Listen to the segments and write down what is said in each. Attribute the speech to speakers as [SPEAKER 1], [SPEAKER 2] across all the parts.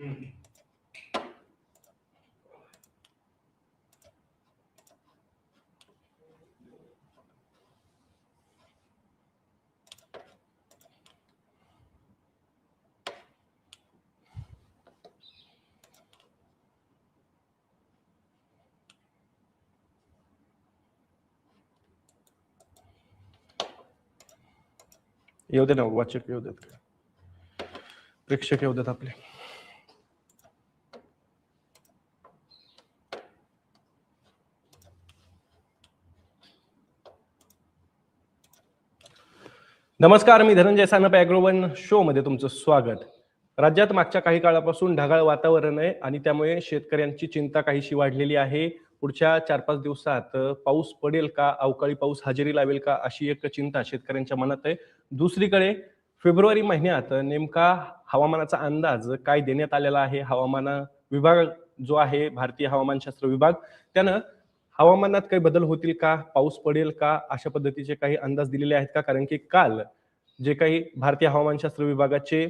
[SPEAKER 1] Eu de nou, acep eu de. Cred că și eu de taple. नमस्कार मी Dhananjay Sanap Agrowon show मध्ये तुमचं स्वागत. राज्यात मागच्या काही काळापासून ढगाळ वातावरण आहे आणि त्यामुळे शेतकऱ्यांची चिंता काहीशी वाढलेली आहे. पुढच्या चार पाच दिवसात पाऊस पडेल का अवकाळी पाऊस हजेरी लावेल का अशी एक चिंता शेतकऱ्यांच्या मनात आहे. दुसरीकडे फेब्रुवारी महिन्यात नेमका हवामानाचा अंदाज काय देण्यात आलेला आहे? हवामान विभाग जो आहे भारतीय हवामानशास्त्र विभाग त्यानं हवामानात काही बदल होतील का पाऊस पडेल का अशा पद्धतीचे काही अंदाज दिलेले आहेत का? कारण की काल जे काही भारतीय हवामानशास्त्र विभागाचे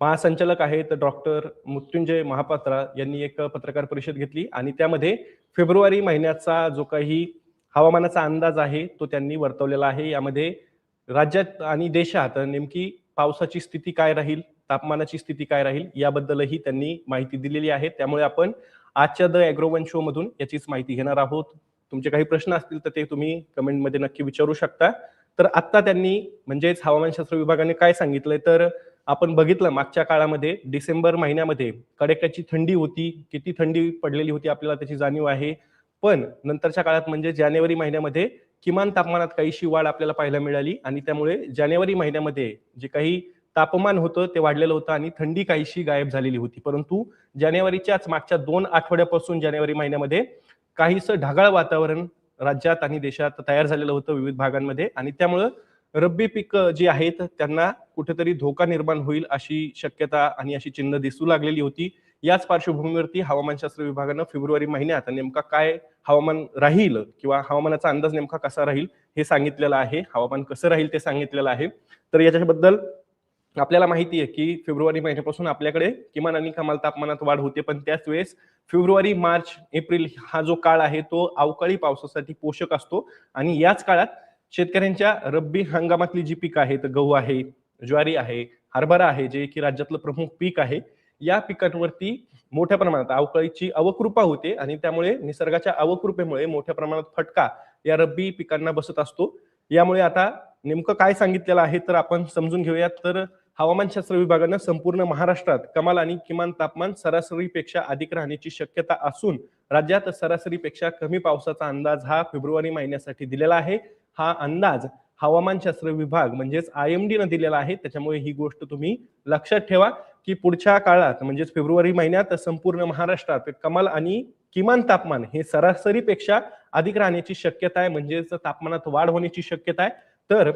[SPEAKER 1] महासंचालक आहेत डॉक्टर मृत्युंजय महापात्रा यांनी एक पत्रकार परिषद घेतली आणि त्यामध्ये फेब्रुवारी महिन्याचा जो काही हवामानाचा अंदाज आहे तो त्यांनी वर्तवलेला आहे. यामध्ये राज्यात आणि देशात नेमकी पावसाची स्थिती काय राहील तापमानाची स्थिती काय राहील याबद्दलही त्यांनी माहिती दिलेली आहे. त्यामुळे आपण आजच्या द अॅग्रोवन शो मधून याचीच माहिती घेणार आहोत. तुमचे काही प्रश्न असतील तर ते तुम्ही कमेंटमध्ये नक्की विचारू शकता. तर आत्ता त्यांनी म्हणजेच हवामानशास्त्र विभागाने काय सांगितलंय? तर आपण बघितलं मागच्या काळामध्ये डिसेंबर महिन्यामध्ये कडेकाची थंडी होती किती थंडी पडलेली होती आपल्याला त्याची जाणीव आहे. पण नंतरच्या काळात म्हणजे जानेवारी महिन्यामध्ये किमान तापमानात काहीशी वाढ आपल्याला पाहायला मिळाली आणि त्यामुळे जानेवारी महिन्यामध्ये जे काही तापमान होतं ते वाढलेलं होतं आणि थंडी काहीशी गायब झालेली होती. परंतु जानेवारीच्याच मागच्या दोन आठवड्यापासून जानेवारी महिन्यामध्ये काहीसं ढगाळ वातावरण राज्यात आणि देशात तयार झालेलं होतं विविध भागांमध्ये. आणि त्यामुळं रब्बी पीक जी आहेत त्यांना कुठेतरी धोका निर्माण होईल अशी शक्यता आणि अशी चिन्ह दिसू लागलेली होती. याच पार्श्वभूमीवरती हवामानशास्त्र विभागानं फेब्रुवारी महिन्यात नेमका काय हवामान राहील किंवा हवामानाचा अंदाज नेमका कसा राहील हे सांगितलेलं आहे. हवामान कसं राहील ते सांगितलेलं आहे. तर याच्याबद्दल आपल्याला माहिती आहे की फेब्रुवारी महिन्यापासून आपल्याकडे किमान आणि कमाल तापमानात वाढ होते पण त्याच वेळेस फेब्रुवारी मार्च एप्रिल हा जो काळ आहे तो अवकाळी पावसासाठी पोषक असतो. आणि याच काळात शेतकऱ्यांच्या रब्बी हंगामातली जी पीक आहेत गहू आहे ज्वारी आहे हरभरा आहे जे की राज्यातलं प्रमुख पीक आहे या पिकांवरती मोठ्या प्रमाणात अवकाळीची अवकृपा होते आणि त्यामुळे निसर्गाच्या अवकृपेमुळे मोठ्या प्रमाणात फटका या रब्बी पिकांना बसत असतो. यामुळे आता नेमकं काय सांगितलेलं आहे तर आपण समजून घेऊयात. तर हवामानशास्त्र विभागानं संपूर्ण महाराष्ट्रात कमाल आणि किमान तापमान सरासरीपेक्षा अधिक राहण्याची शक्यता असून राज्यात सरासरीपेक्षा कमी पावसाचा अंदाज हा फेब्रुवारी महिन्यासाठी दिलेला आहे. हा अंदाज हवामानशास्त्र विभाग म्हणजेच आय एम डी न दिलेला आहे. त्याच्यामुळे ही गोष्ट तुम्ही लक्षात ठेवा की पुढच्या काळात म्हणजेच फेब्रुवारी महिन्यात संपूर्ण महाराष्ट्रात कमाल आणि किमान तापमान हे सरासरीपेक्षा अधिक राहण्याची शक्यता आहे. म्हणजेच तापमानात वाढ होण्याची शक्यता आहे. तर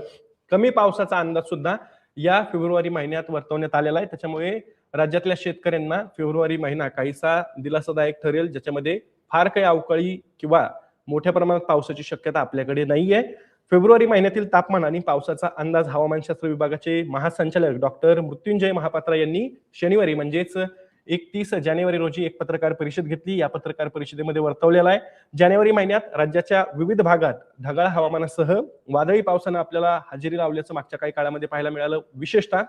[SPEAKER 1] कमी पावसाचा अंदाज सुद्धा या फेब्रुवारी महिन्यात वर्तवण्यात आलेला आहे. त्याच्यामुळे राज्यातल्या शेतकऱ्यांना फेब्रुवारी महिना काहीसा दिलासादायक ठरेल ज्याच्यामध्ये फार काही अवकाळी किंवा मोठ्या प्रमाणात पावसाची शक्यता आपल्याकडे नाहीये. फेब्रुवारी महिन्यातील तापमान आणि पावसाचा अंदाज हवामानशास्त्र विभागाचे महासंचालक डॉक्टर मृत्युंजय महापात्रा यांनी शनिवारी म्हणजेच एकतीस जानेवारी रोजी एक पत्रकार परिषद घेतली. या पत्रकार परिषदेमध्ये वर्तवलेला आहे. जानेवारी महिन्यात राज्याच्या विविध भागात ढगाळ हवामानासह वादळी पावसानं आपल्याला हजेरी लावल्याचं मागच्या काही काळामध्ये पाहायला मिळालं. विशेषतः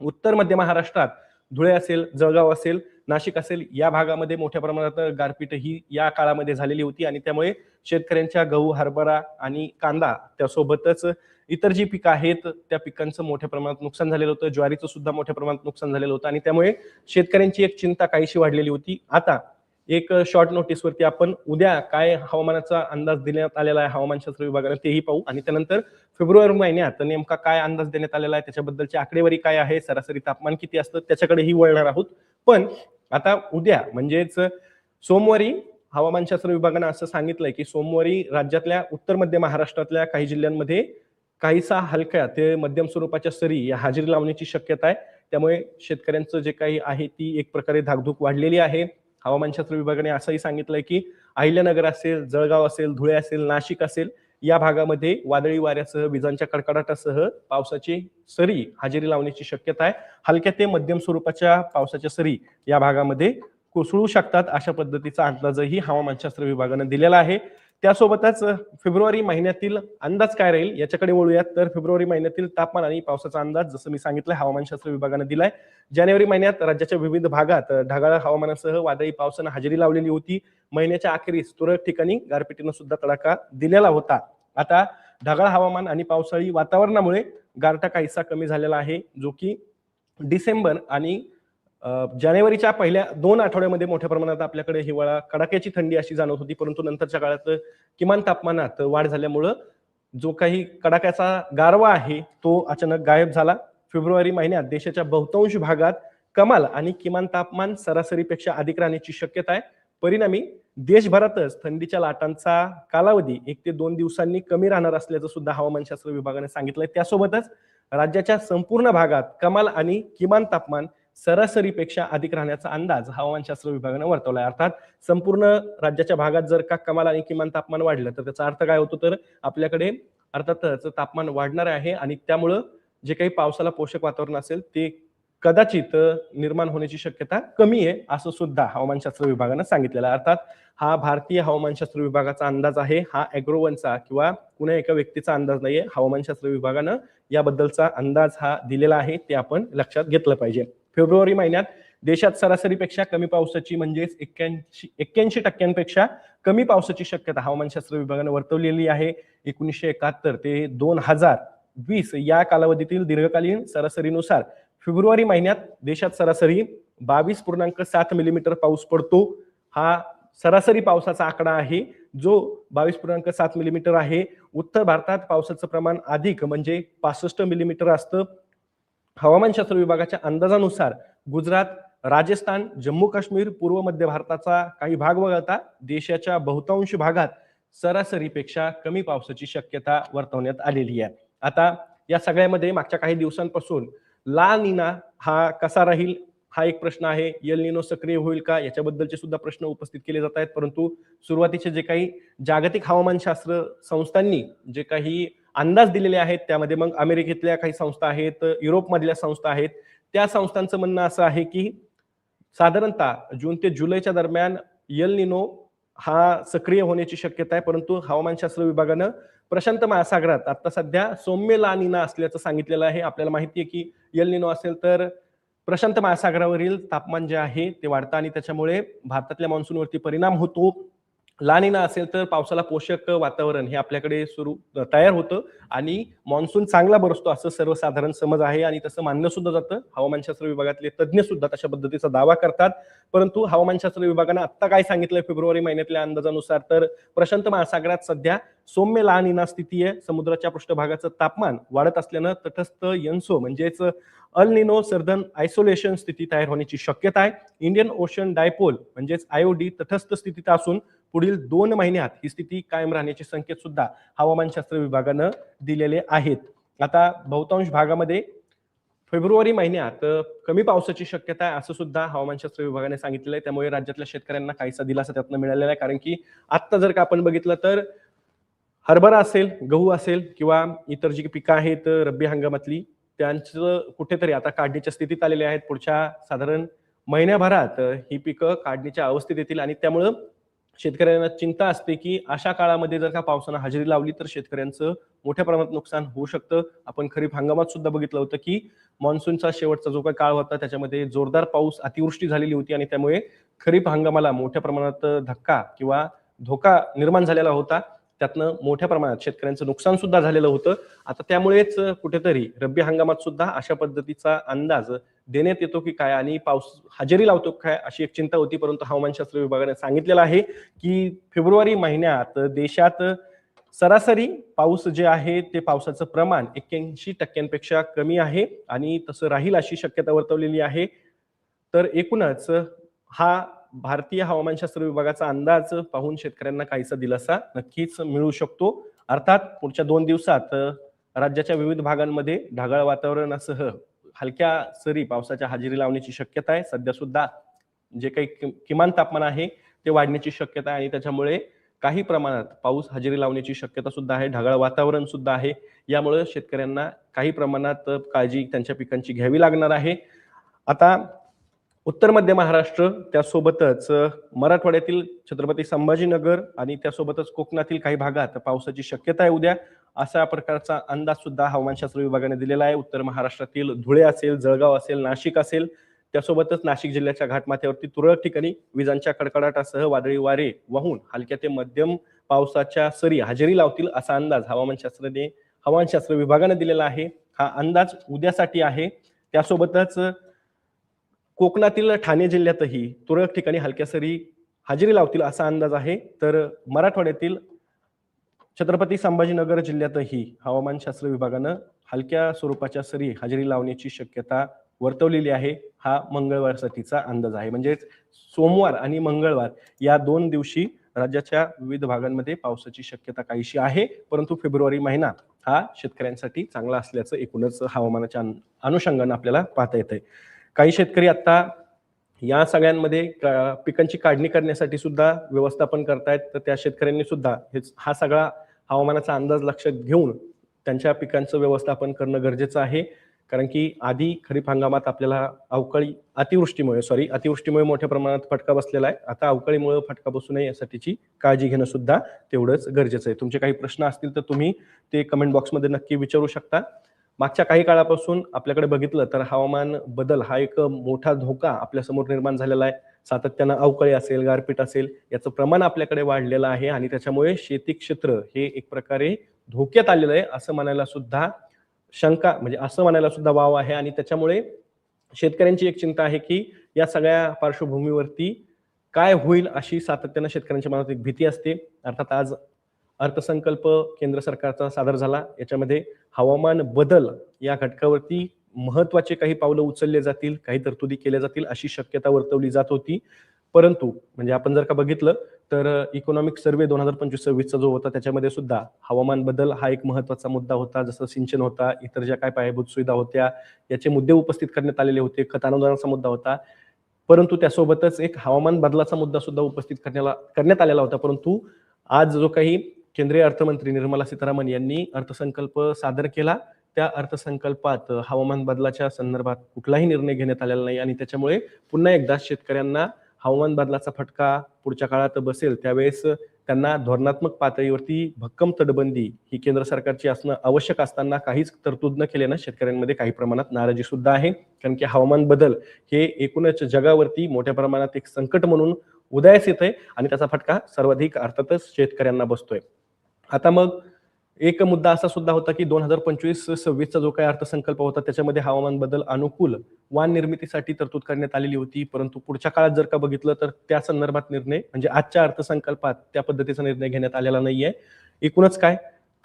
[SPEAKER 1] उत्तर मध्य महाराष्ट्रात धुळे असेल जळगाव असेल नाशिक असेल या भागामध्ये मोठ्या प्रमाणात गारपीट ही या काळामध्ये झालेली होती आणि त्यामुळे शेतकऱ्यांच्या गहू हरभरा आणि कांदा त्यासोबतच इतर जी पिकं आहेत त्या पिकांचं मोठ्या प्रमाणात नुकसान झालेलं होतं. ज्वारीचं सुद्धा मोठ्या प्रमाणात नुकसान झालेलं होतं आणि त्यामुळे शेतकऱ्यांची एक चिंता काहीशी वाढलेली होती. आता एक शॉर्ट नोटीसवरती आपण उद्या काय हवामानाचा अंदाज देण्यात आलेला आहे हवामानशास्त्र विभागाने तेही पाहू आणि त्यानंतर फेब्रुवारी महिन्यात नेमका काय अंदाज देण्यात आलेला आहे त्याच्याबद्दलची आकडेवारी काय आहे सरासरी तापमान किती असतं त्याच्याकडेही वळणार आहोत. पण आता उद्या म्हणजेच सोमवारी हवामानशास्त्र विभागानं असं सांगितलंय की सोमवारी राज्यातल्या उत्तर मध्य महाराष्ट्रातल्या काही जिल्ह्यांमध्ये काहीसा हलक्या ते मध्यम स्वरूपाच्या सरी या हजेरी लावण्याची शक्यता आहे. त्यामुळे शेतकऱ्यांचं जे काही आहे ती एक प्रकारे धाकधूक वाढलेली आहे. हवामानशास्त्र विभागाने असंही सांगितलंय की अहिल्यानगर असेल जळगाव असेल धुळे असेल नाशिक असेल या भागामध्ये वादळी वाऱ्यासह विजांच्या कडकडाटासह पावसाची सरी हजेरी लावण्याची शक्यता आहे. हलक्या ते मध्यम स्वरूपाच्या पावसाच्या सरी या भागामध्ये कोसळू शकतात अशा पद्धतीचा अंदाजही हवामानशास्त्र विभागानं दिलेला आहे. त्यासोबतच फेब्रुवारी महिन्यातील अंदाज काय राहील? याच्याकडे वळूयात. तर फेब्रुवारी महिन्यातील तापमान आणि पावसाचा अंदाज जसं मी सांगितलं हवामानशास्त्र विभागानं दिलाय. जानेवारी महिन्यात राज्याच्या विविध भागात ढगाळ हवामानासह वादळी पावसानं हजेरी लावलेली होती. महिन्याच्या अखेरीस तुरळक ठिकाणी गारपिटीनं सुद्धा तडाखा दिलेला होता. आता ढगाळ हवामान आणि पावसाळी वातावरणामुळे गारठा काहीसा कमी झालेला आहे जो की डिसेंबर आणि जानेवारीच्या पहिल्या दोन आठवड्यामध्ये मोठ्या प्रमाणात आपल्याकडे हिवाळा कडाक्याची थंडी अशी जाणवत होती परंतु नंतरच्या काळात किमान तापमानात वाढ झाल्यामुळं जो काही कडाक्याचा गारवा आहे तो अचानक गायब झाला. फेब्रुवारी महिन्यात देशाच्या बहुतांश भागात कमाल आणि किमान तापमान सरासरीपेक्षा अधिक राहण्याची शक्यता आहे. परिणामी देशभरातच थंडीच्या लाटांचा कालावधी एक ते दोन दिवसांनी कमी राहणार असल्याचं सुद्धा हवामानशास्त्र विभागाने सांगितलंय. त्यासोबतच राज्याच्या संपूर्ण भागात कमाल आणि किमान तापमान सरासरीपेक्षा अधिक राहण्याचा अंदाज हवामानशास्त्र विभागाने वर्तवलाय. अर्थात संपूर्ण राज्याच्या भागात जर का कमाल आणि किमान तापमान वाढलं तर त्याचा अर्थ काय होतो? तर आपल्याकडे अर्थातच तापमान वाढणार आहे आणि त्यामुळं जे काही पावसाला पोषक वातावरण असेल ते कदाचित निर्माण होण्याची शक्यता कमी आहे असं सुद्धा हवामानशास्त्र विभागानं सांगितलेलं आहे. अर्थात हा भारतीय हवामानशास्त्र विभागाचा अंदाज आहे हा अॅग्रोवनचा किंवा कुण्या एका व्यक्तीचा अंदाज नाहीये. हवामानशास्त्र विभागानं याबद्दलचा अंदाज हा दिलेला आहे ते आपण लक्षात घेतलं पाहिजे. फेब्रुवारी महिन्यात देशात सरासरीपेक्षा कमी पावसाची म्हणजेच एक्क्याऐंशी एक्क्याऐंशी टक्क्यांपेक्षा कमी पावसाची शक्यता हवामानशास्त्र विभागानं वर्तवलेली आहे. एकोणीसशे एकाहत्तर ते दोन हजार वीस या कालावधीतील दीर्घकालीन सरासरीनुसार फेब्रुवारी महिन्यात देशात सरासरी बावीस पूर्णांक सात मिलीमीटर पाऊस पडतो. हा सरासरी पावसाचा आकडा आहे. जो बावीस पूर्णांक सात मिलीमीटर आहे. उत्तर भारतात पावसाचं प्रमाण अधिक म्हणजे पासष्ट मिलीमीटर असतं. हवामानशास्त्र विभागाच्या अंदाजानुसार गुजरात राजस्थान जम्मू काश्मीर पूर्व मध्य भारताचा काही भाग वगळता देशाच्या बहुतांश भागात सरासरीपेक्षा कमी पावसाची शक्यता वर्तवण्यात आलेली आहे. आता या सगळ्यामध्ये मागच्या काही दिवसांपासून ला निना हा कसा राहील हा एक प्रश्न आहे. यल निनो सक्रिय होईल का? याच्याबद्दलचे सुद्धा प्रश्न उपस्थित केले जात आहेत. परंतु सुरुवातीचे जे काही जागतिक हवामानशास्त्र संस्थांनी जे काही अंदाज दिलेले आहेत. त्यामध्ये मग अमेरिकेतल्या काही संस्था आहेत युरोपमधल्या संस्था आहेत. त्या संस्थांचं म्हणणं असं आहे की साधारणतः जून ते जुलैच्या दरम्यान यल निनो हा सक्रिय होण्याची शक्यता आहे. परंतु हवामानशास्त्र विभागानं प्रशांत महासागरात आता सध्या सौम्य ला निना असल्याचं सांगितलेलं आहे. आपल्याला माहिती आहे की यल निनो असेल तर प्रशांत महासागरावरील तापमान जे आहे ते वाढतं आणि त्याच्यामुळे भारतातल्या मान्सूनवरती परिणाम होतो. लानिना असेल तर पावसाला पोषक वातावरण हे आपल्याकडे सुरू तयार होतं आणि मान्सून चांगला बरसतो असं सर्वसाधारण समज आहे आणि तसं मानलं सुद्धा जातं. हवामानशास्त्र विभागातले तज्ज्ञ सुद्धा तशा पद्धतीचा दावा करतात. परंतु हवामानशास्त्र विभागानं आत्ता काय सांगितलं फेब्रुवारी महिन्यातल्या अंदाजानुसार तर प्रशांत महासागरात सध्या सौम्य लहानिना स्थिती आहे. समुद्राच्या पृष्ठभागाचं तापमान वाढत असल्यानं तटस्थ यन्सो म्हणजेच अल निनो सर्दन आयसोलेशन स्थिती तयार होण्याची शक्यता आहे. इंडियन ओशन डायपोल म्हणजेच आयओडी तटस्थ स्थितीत असून पुढील दोन महिन्यात ही स्थिती कायम राहण्याचे संकेत सुद्धा हवामानशास्त्र विभागानं दिलेले आहेत. आता बहुतांश भागामध्ये फेब्रुवारी महिन्यात कमी पावसाची शक्यता आहे असं सुद्धा हवामानशास्त्र विभागाने सांगितलेलं आहे. त्यामुळे राज्यातल्या शेतकऱ्यांना काहीसा दिलासा त्यातनं मिळालेला आहे. कारण की आत्ता जर का आपण बघितलं तर हरभरा असेल गहू असेल किंवा इतर जी पिकं आहेत रब्बी हंगामातली त्यांचं कुठेतरी आता काढणीच्या स्थितीत आलेले आहेत. पुढच्या साधारण महिन्याभरात ही पिकं काढणीच्या अवस्थेत येतील आणि त्यामुळं शेतकऱ्यांना चिंता असते की अशा काळामध्ये जर का पावसानं हजेरी लावली तर शेतकऱ्यांचं मोठ्या प्रमाणात नुकसान होऊ शकतं. आपण खरीप हंगामात सुद्धा बघितलं होतं की मान्सूनचा शेवटचा जो काही काळ होता त्याच्यामध्ये जोरदार पाऊस अतिवृष्टी झालेली होती आणि त्यामुळे खरीप हंगामाला मोठ्या प्रमाणात धक्का किंवा धोका निर्माण झालेला होता. त्यातनं मोठ्या प्रमाणात शेतकऱ्यांचं नुकसान सुद्धा झालेलं होतं. आता त्यामुळेच कुठेतरी रब्बी हंगामात सुद्धा अशा पद्धतीचा अंदाज देण्यात येतो की काय आणि पाऊस हजेरी लावतो काय अशी एक चिंता होती परंतु हवामानशास्त्र विभागाने सांगितलेलं आहे की फेब्रुवारी महिन्यात देशात सरासरी पाऊस जे आहे ते पावसाचं प्रमाण एक्क्याऐंशी टक्क्यांपेक्षा कमी आहे आणि तसं राहील अशी शक्यता वर्तवलेली आहे. तर एकूणच हा भारतीय हवामानशास्त्र विभागाचा अंदाज पाहून शेतकऱ्यांना काहीसा दिलासा नक्कीच मिळू शकतो. अर्थात पुढच्या दोन दिवसात राज्याच्या विविध भागांमध्ये ढगाळ वातावरणासह हलक्या सरी पावसाच्या हजेरी लावण्याची शक्यता आहे. सध्या सुद्धा जे काही किमान तापमान आहे ते वाढण्याची शक्यता आहे आणि त्याच्यामुळे काही प्रमाणात पाऊस हजेरी लावण्याची शक्यता सुद्धा आहे. ढगाळ वातावरण सुद्धा आहे. यामुळे शेतकऱ्यांना काही प्रमाणात काळजी त्यांच्या पिकांची घ्यावी लागणार आहे. आता उत्तर मध्य महाराष्ट्र त्यासोबतच मराठवाड्यातील छत्रपती संभाजीनगर आणि त्यासोबतच कोकणातील काही भागात पावसाची शक्यता आहे उद्या. अशा प्रकारचा अंदाज सुद्धा हवामानशास्त्र विभागाने दिलेला आहे. उत्तर महाराष्ट्रातील धुळे असेल जळगाव असेल नाशिक असेल त्यासोबतच नाशिक जिल्ह्याच्या घाटमाथ्यावरती तुरळक ठिकाणी विजांच्या कडकडाटासह वादळी वारे वाहून हलक्या ते मध्यम पावसाच्या सरी हजेरी लावतील असा अंदाज हवामानशास्त्राने हवामानशास्त्र विभागाने दिलेला आहे. हा अंदाज उद्यासाठी आहे. त्यासोबतच कोकणातील ठाणे जिल्ह्यातही तुरळक ठिकाणी हलक्या सरी हजेरी लावतील असा अंदाज आहे. तर मराठवाड्यातील छत्रपती संभाजीनगर जिल्ह्यातही हवामानशास्त्र विभागानं हलक्या स्वरूपाच्या सरी हजेरी लावण्याची शक्यता वर्तवलेली आहे. हा मंगळवारसाठीचा अंदाज आहे. म्हणजेच सोमवार आणि मंगळवार या दोन दिवशी राज्याच्या विविध भागांमध्ये पावसाची शक्यता काहीशी आहे. परंतु फेब्रुवारी महिना हा शेतकऱ्यांसाठी चांगला असल्याचं एकूणच हवामानाच्या अनुषंगानं आपल्याला पाहता येतंय. काही शेतकरी आता या सगळ्यांमध्ये पिकांची काढणी करण्यासाठी सुद्धा व्यवस्थापन करतायत तर त्या शेतकऱ्यांनी सुद्धा हेच हा सगळा हवामानाचा अंदाज लक्षात घेऊन त्यांच्या पिकांचं व्यवस्थापन करणं गरजेचं आहे. कारण की आधी खरीप हंगामात आपल्याला अवकाळी अतिवृष्टीमुळे सॉरी अतिवृष्टीमुळे मोठ्या प्रमाणात फटका बसलेला आहे. आता अवकाळीमुळे फटका बसू नये यासाठीची काळजी घेणं सुद्धा तेवढंच गरजेचं आहे. तुमचे काही प्रश्न असतील तर तुम्ही ते कमेंट बॉक्समध्ये नक्की विचारू शकता. मागच्या काही काळापासून आपल्याकडे बघितलं तर हवामान बदल हा एक मोठा धोका आपल्यासमोर निर्माण झालेला आहे. सातत्यानं अवकाळी असेल गारपीट असेल याचं प्रमाण आपल्याकडे वाढलेलं आहे आणि त्याच्यामुळे शेती क्षेत्र हे एक प्रकारे धोक्यात आलेलं आहे असं म्हणायला सुद्धा शंका म्हणजे असं म्हणायला सुद्धा वाव आहे आणि त्याच्यामुळे शेतकऱ्यांची एक चिंता आहे की या सगळ्या पार्श्वभूमीवरती काय होईल अशी सातत्यानं शेतकऱ्यांच्या मनात एक भीती असते. अर्थात आज अर्थसंकल्प केंद्र सरकारचा सादर झाला. याच्यामध्ये हवामान बदल या घटकावरती महत्त्वाचे काही पावलं उचलले जातील काही तरतुदी केल्या जातील अशी शक्यता वर्तवली जात होती. परंतु म्हणजे आपण जर का बघितलं तर इकॉनॉमिक सर्वे दोन हजार पंचवीस सव्वीसचा जो होता त्याच्यामध्ये सुद्धा हवामान बदल हा एक महत्त्वाचा मुद्दा होता. जसं सिंचन होता इतर ज्या काय पायाभूत सुविधा होत्या याचे मुद्दे उपस्थित करण्यात आलेले होते खत अनुदानाचा मुद्दा होता. परंतु त्यासोबतच एक हवामान बदलाचा मुद्दा सुद्धा उपस्थित करण्याला करण्यात आलेला होता. परंतु आज जो काही केंद्रीय अर्थमंत्री निर्मला सीतारामन यांनी अर्थसंकल्प सादर केला. त्या अर्थसंकल्पात हवामान बदलाच्या संदर्भात कुठलाही निर्णय घेण्यात आलेला नाही आणि त्याच्यामुळे पुन्हा एकदा शेतकऱ्यांना हवामान बदलाचा फटका पुढच्या काळात बसेल त्यावेळेस त्यांना धोरणात्मक पातळीवरती भक्कम तटबंदी ही केंद्र सरकारची असणं आवश्यक असताना काहीच तरतूद न केल्यानं शेतकऱ्यांमध्ये काही प्रमाणात नाराजी सुद्धा आहे. कारण की हवामान बदल हे एकूणच जगावरती मोठ्या प्रमाणात एक संकट म्हणून उदयास येत आहे आणि त्याचा फटका सर्वाधिक अर्थातच शेतकऱ्यांना बसतोय. आता मग एक मुद्दा असा सुद्धा होता की दोन हजार पंचवीस सव्वीसचा जो काही अर्थसंकल्प होता त्याच्यामध्ये हवामान बदल अनुकूल वाण निर्मितीसाठी तरतूद करण्यात आलेली होती. परंतु पुढच्या काळात जर का बघितलं तर त्या संदर्भात निर्णय म्हणजे आजच्या अर्थसंकल्पात त्या पद्धतीचा निर्णय घेण्यात आलेला नाहीये. एकूणच काय?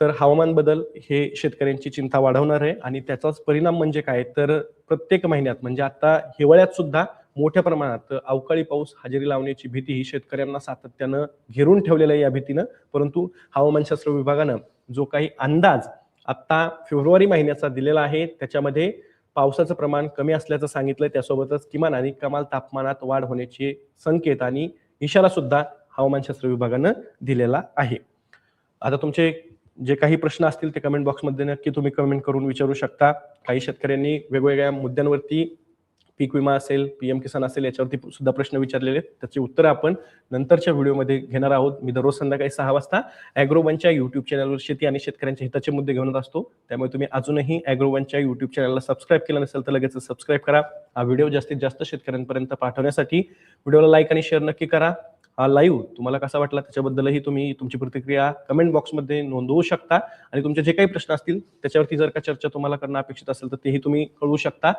[SPEAKER 1] तर हवामान बदल हे शेतकऱ्यांची चिंता वाढवणार आहे आणि त्याचाच परिणाम म्हणजे काय? तर प्रत्येक महिन्यात म्हणजे आता हिवाळ्यात सुद्धा मोठ्या प्रमाणात अवकाळी पाऊस हजेरी लावण्याची भीती ही शेतकऱ्यांना सातत्यानं घेरून ठेवलेलं आहे या भीतीनं. परंतु हवामानशास्त्र विभागानं जो काही अंदाज आत्ता फेब्रुवारी महिन्याचा दिलेला आहे त्याच्यामध्ये पावसाचं प्रमाण कमी असल्याचं सांगितलंय. त्यासोबतच किमान आणि कमाल तापमानात वाढ होण्याचे संकेत आणि इशारा सुद्धा हवामानशास्त्र विभागानं दिलेला आहे. आता तुमचे जे काही प्रश्न असतील ते कमेंट बॉक्समध्ये नक्की तुम्ही कमेंट करून विचारू शकता. काही शेतकऱ्यांनी वेगवेगळ्या मुद्द्यांवरती पीक विमा असेल पीएम किसान असेल याच्यावरती सुद्धा प्रश्न विचारलेले आहेत. त्याची उत्तरं आपण नंतरच्या व्हिडिओमध्ये घेणार आहोत. मी दररोज संध्याकाळी सहा वाजता अॅग्रोवनच्या युट्यूब चॅनलवर शेती आणि शेतकऱ्यांच्या हिताचे मुद्दे घेऊन असतो. त्यामुळे तुम्ही अजूनही अॅग्रोवनच्या युट्यूब चॅनलला सबस्क्राईब केलं नसेल तर लगेच सबस्क्राईब करा. हा व्हिडिओ जास्तीत जास्त शेतकऱ्यांपर्यंत पाठवण्यासाठी व्हिडिओला लाईक आणि शेअर नक्की करा. हा लाईव्ह तुम्हाला कसा वाटला त्याच्याबद्दलही तुम्ही तुमची प्रतिक्रिया कमेंट बॉक्समध्ये नोंदवू शकता. आणि तुमचे जे काही प्रश्न असतील त्याच्यावरती जर का चर्चा तुम्हाला करणं अपेक्षित असेल तर तेही तुम्ही कळवू शकता.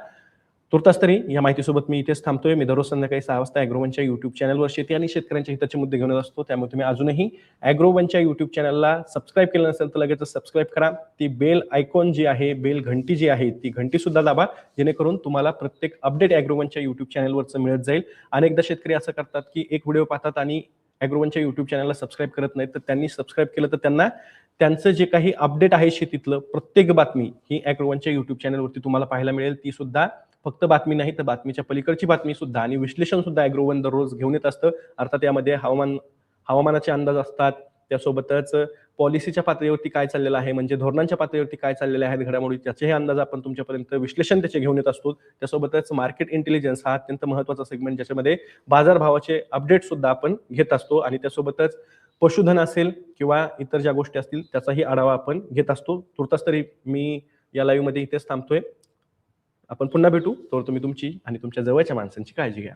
[SPEAKER 1] तुर्तास तरी या माहितीसोबत मी इथेच थांबतोय. मी दररोज संध्याकाळी सहा वाजता अॅग्रोवनच्या युट्यूब चॅनलवर शेती आणि शेतकऱ्यांच्या हिताचे मुद्दे घेऊन असतो. त्यामुळे तुम्ही अजूनही अॅग्रोवनच्या युट्यूब चॅनलला सबस्क्राईब केलं नसेल तर लगेच सबस्क्राईब करा. ती बेल आयकॉन जी आहे बेल घंटी जी आहे ती घंटी सुद्धा दाबा. जेणेकरून तुम्हाला प्रत्येक अपडेट अॅग्रोवनच्या युट्यूब चॅनलवरचं मिळत जाईल. अनेकदा शेतकरी असं करतात की एक व्हिडिओ पाहतात आणि अॅग्रोवनच्या युट्यूब चॅनलला सबस्क्राईब करत नाहीत. तर त्यांनी सबस्क्राईब केलं तर त्यांना त्यांचं जे काही अपडेट आहे शेतीतलं प्रत्येक बातमी ही अॅग्रोवनच्या युट्यूब चॅनलवरती तुम्हाला पाहायला मिळेल. ती सुद्धा फक्त बातमी नाही तर बातमीच्या पलीकडची बातमी सुद्धा आणि विश्लेषण सुद्धा अॅग्रोवन दररोज घेऊन येत असतं. अर्थात यामध्ये हवामान हवामानाचे अंदाज असतात. त्यासोबतच पॉलिसीच्या पातळीवरती काय चाललेलं आहे म्हणजे धोरणांच्या पातळीवरती काय चाललेल्या आहेत घडामोडी त्याचेही अंदाज आपण तुमच्यापर्यंत विश्लेषण त्याचे घेऊन येत असतो. त्यासोबतच मार्केट इंटेलिजन्स हा अत्यंत महत्त्वाचा सेगमेंट ज्याच्यामध्ये बाजारभावाचे अपडेट सुद्धा आपण घेत असतो आणि त्यासोबतच पशुधन असेल किंवा इतर ज्या गोष्टी असतील त्याचाही आढावा आपण घेत असतो. तुर्तास तरी मी या लाईव्हमध्ये इथेच थांबतोय. आपण पुन्हा भेटू. तर तुम्ही तुमची आणि तुमच्या जवळच्या माणसांची काळजी घ्या.